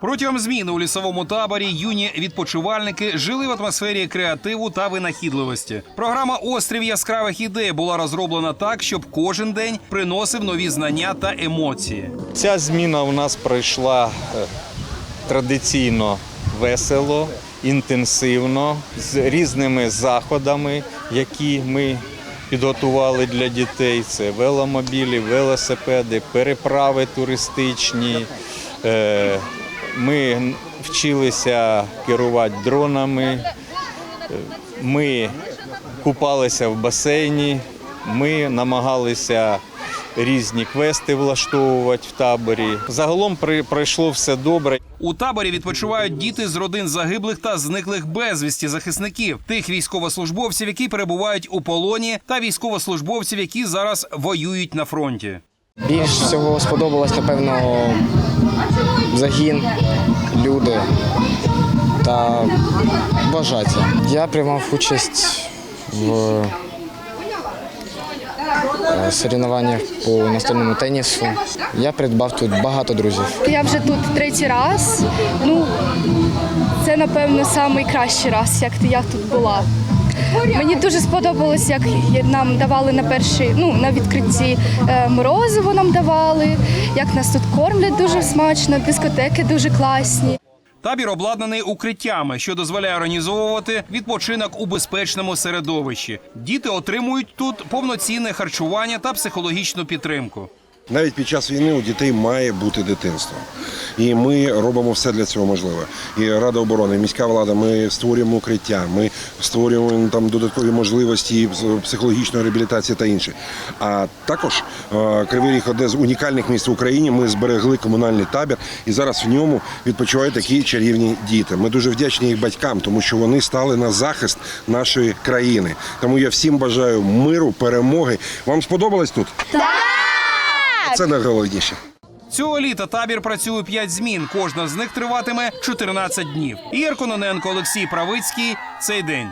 Протягом зміни у лісовому таборі юні відпочивальники жили в атмосфері креативу та винахідливості. Програма Острів яскравих ідей була розроблена так, щоб кожен день приносив нові знання та емоції. Ця зміна у нас пройшла е, традиційно весело, інтенсивно, з різними заходами, які ми підготували для дітей. Це веломобілі, велосипеди, переправи туристичні. Ми вчилися керувати дронами. Ми купалися в басейні, ми намагалися різні квести влаштовувати в таборі. Загалом при- пройшло все добре. У таборі відпочивають діти з родин загиблих та зниклих безвісті захисників, тих військовослужбовців, які перебувають у полоні, та військовослужбовців, які зараз воюють на фронті. Більш всього сподобалось, напевно, загін, люди та вважаття. Я приймав участь в е, соревнованнях по настольному тенісу. Я придбав тут багато друзів. Я вже тут третій раз. Ну, це, напевно, найкращий раз, як я тут була. Мені дуже сподобалось, як нам давали на першій, ну, на відкритті е, морозиво нам давали, як нас тут кормлять дуже смачно, дискотеки дуже класні. Табір обладнаний укриттями, що дозволяє організовувати відпочинок у безпечному середовищі. Діти отримують тут повноцінне харчування та психологічну підтримку. Навіть під час війни у дітей має бути дитинство. І ми робимо все для цього можливе. І Рада оборони, і міська влада, ми створюємо укриття, ми створюємо там додаткові можливості психологічної реабілітації та інше. А також е, Кривий Ріг одне з унікальних місць в Україні. Ми зберегли комунальний табір, і зараз в ньому відпочивають такі чарівні діти. Ми дуже вдячні їх батькам, тому що вони стали на захист нашої країни. Тому я всім бажаю миру, перемоги. Вам сподобалось тут? Так! Це найголовніше. Цього літа табір працює 5 змін. Кожна з них триватиме 14 днів. Ігор Кононенко, Олексій Правицький. Цей день.